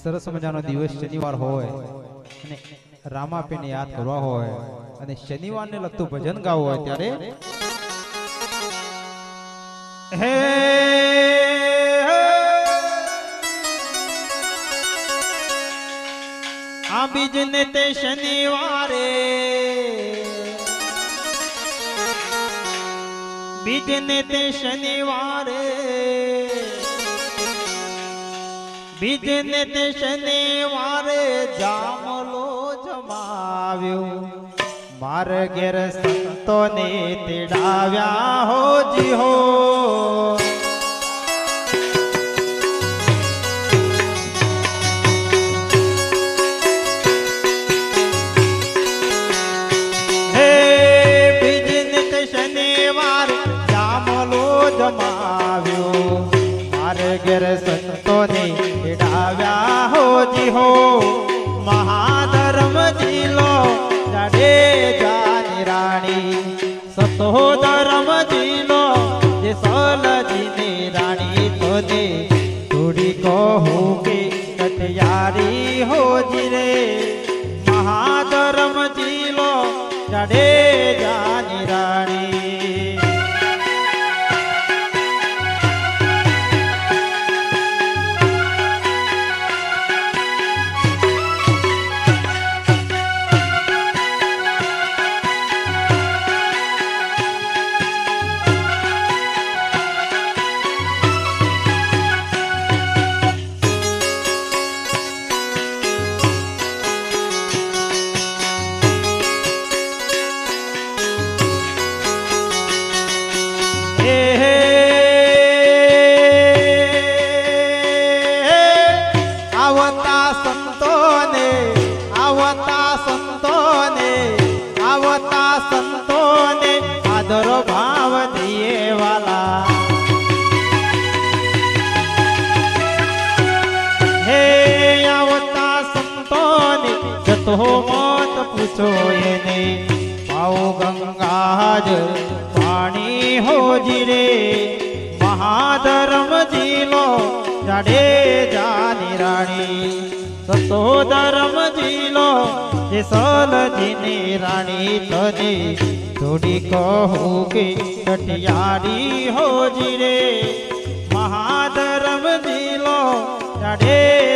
સરસ મજાનો દિવસ શનિવાર હોય અને રામાપીને યાદ કરવા હોય અને શનિવારને લગતું ભજન ગાવું હોય ત્યારે હે આ બીજને તે શનિવારે બીજને તે શનિવારે બીજને તે શનિવારે જામલો જમાવ્યો. માર ઘેર સંતોને તેડાવ્યા હોજી હો હે સંતોને ડાવ્યા હો જી હો મહાધર્મ જીલો, જાડે જાની રાણી. સતો ધર્મ જીલો, જે સલજીની રાણી તોને. થોડી કહું કે કટિયારી હોજી રે આવતા સંતોને આવતા સંતોને આવતા સંતોને આદર ભાવ દઈએ વાલા. હે આવતા સંતોને, જતો મત પૂછો એને. પાઓ ગંગાજ પાણી હોજી રે મહાધર્મ જીલો જાડે જાની રાણી. સતો ધર્મ જીલો જે સલજીની રાણી તને થોડી કહું કે કટિયારી હોજી રે. મહાધર્મ જીલો જાડે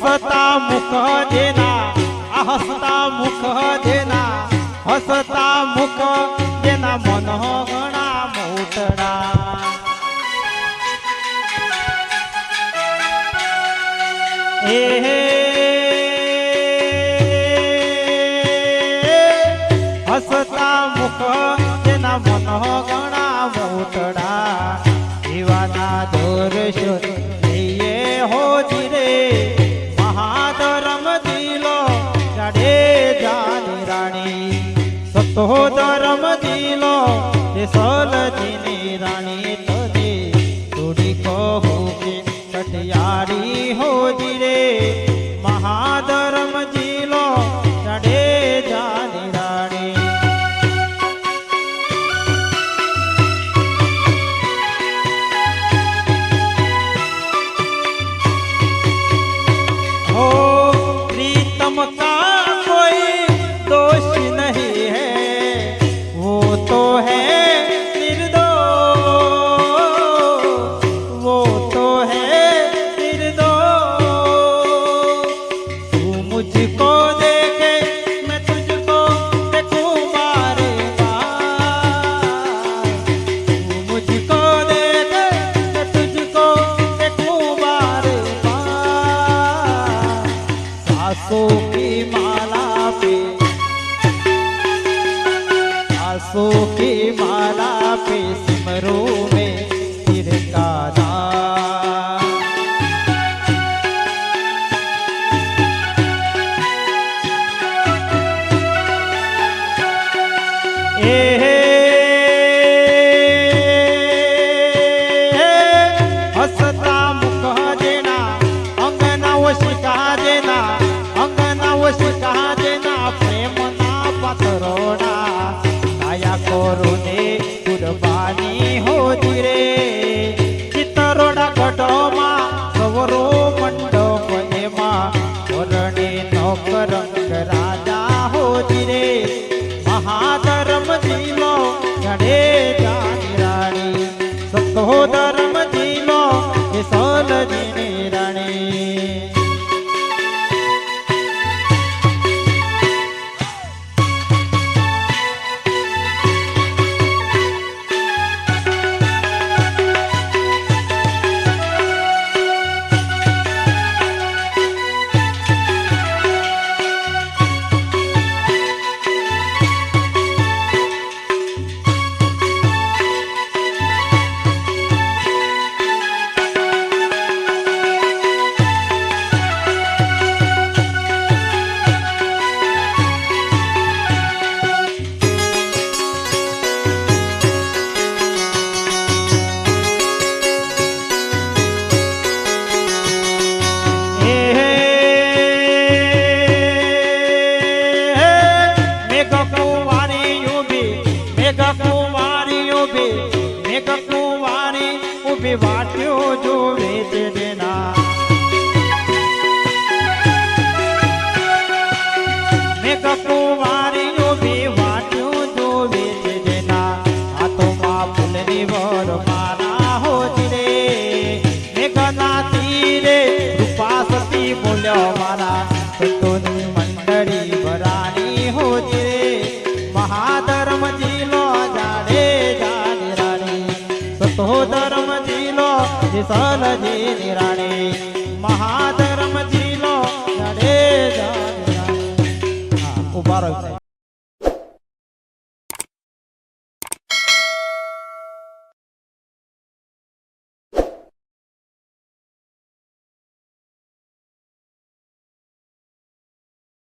हसता मुख देना हसता मुख देना हसता मुख देना मनोगणा मोठडा हे हसता मुख देना मनोगणा मोठडा दिवाना दोर शोध आँसू की माला पे। आँसू की माला पे सिमरू में तिरकाना हसता मुख देना अंगना व शिका देना જેના અંગના વશિકા જેના પ્રેમના પાથરોડા કાયા કોરુને કુરબાની હોતી રે. ચિત્તરોડા ગઢોમાં સવરો મંડપ એમાં વરણે નોકરંગ સલજી રાણી. મહાધર્મ જીલો નડે ઊભા રહો. સાહેબ